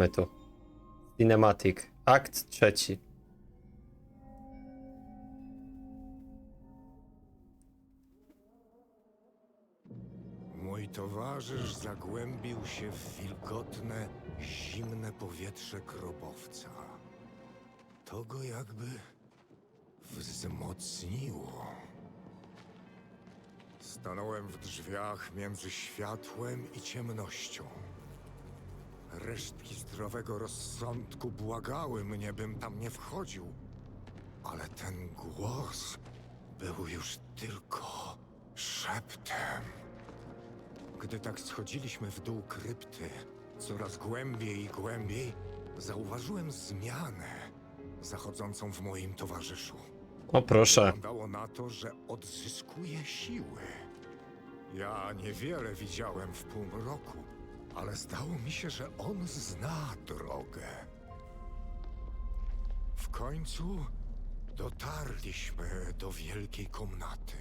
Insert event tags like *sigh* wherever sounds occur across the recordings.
mamy tu? Cinematic. Akt trzeci. Mój towarzysz zagłębił się w wilgotne, zimne powietrze grobowca. To go jakby wzmocniło. Stanąłem w drzwiach między światłem i ciemnością. Resztki zdrowego rozsądku błagały mnie, bym tam nie wchodził. Ale ten głos był już tylko szeptem. Gdy tak schodziliśmy w dół krypty, coraz głębiej i głębiej, zauważyłem zmianę zachodzącą w moim towarzyszu. O proszę. Wyglądało na to, że odzyskuje siły. Ja niewiele widziałem w półmroku, ale zdało mi się, że on zna drogę. W końcu dotarliśmy do wielkiej komnaty.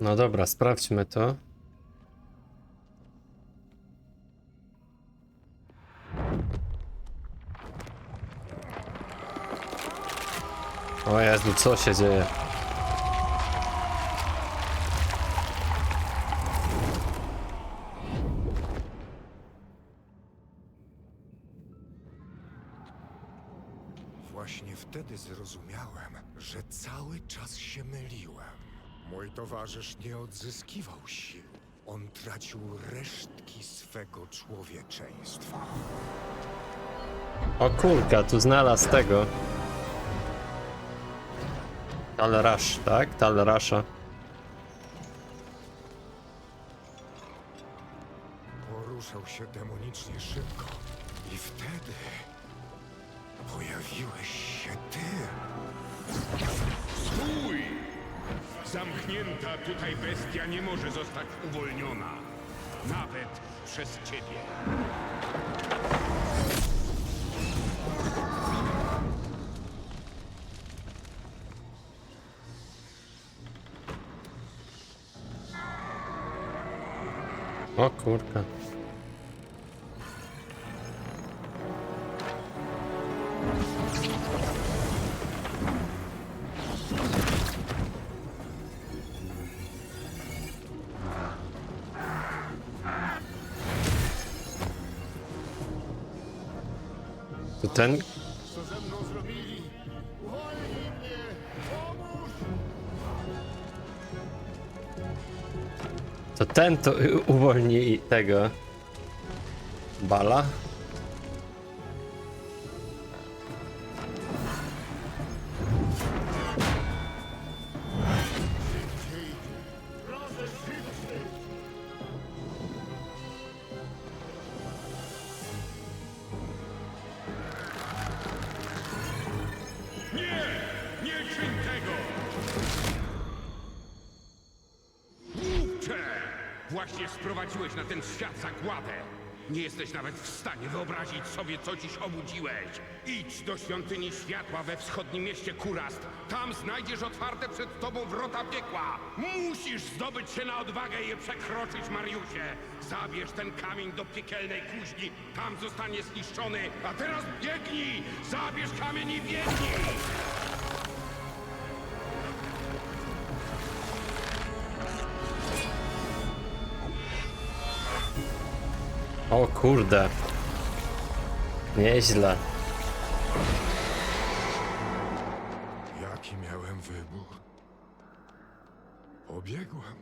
No dobra, sprawdźmy to. O Jezu, co się dzieje? Właśnie wtedy zrozumiałem, że cały czas się myliłem. Mój towarzysz nie odzyskiwał sił. On tracił resztki swego człowieczeństwa. O kurka, tu znalazł tego. Talrash, tak? Talrasha. Poruszał się demonicznie szybko. I wtedy pojawiłeś się ty. Stój! Zamknięta tutaj bestia nie może zostać uwolniona. Nawet przez ciebie. O kurka. To ten? To ten to *laughs* uwolni tego. Bala? Właśnie sprowadziłeś na ten świat zagładę. Nie jesteś nawet w stanie wyobrazić sobie, co dziś obudziłeś. Idź do świątyni światła we wschodnim mieście Kurast. Tam znajdziesz otwarte przed tobą wrota piekła. Musisz zdobyć się na odwagę i je przekroczyć, Mariusie. Zabierz ten kamień do piekielnej kuźni. Tam zostanie zniszczony. A teraz biegnij! Zabierz kamień i biegnij! O kurde. Nieźle. Jaki miałem wybór? Pobiegłem.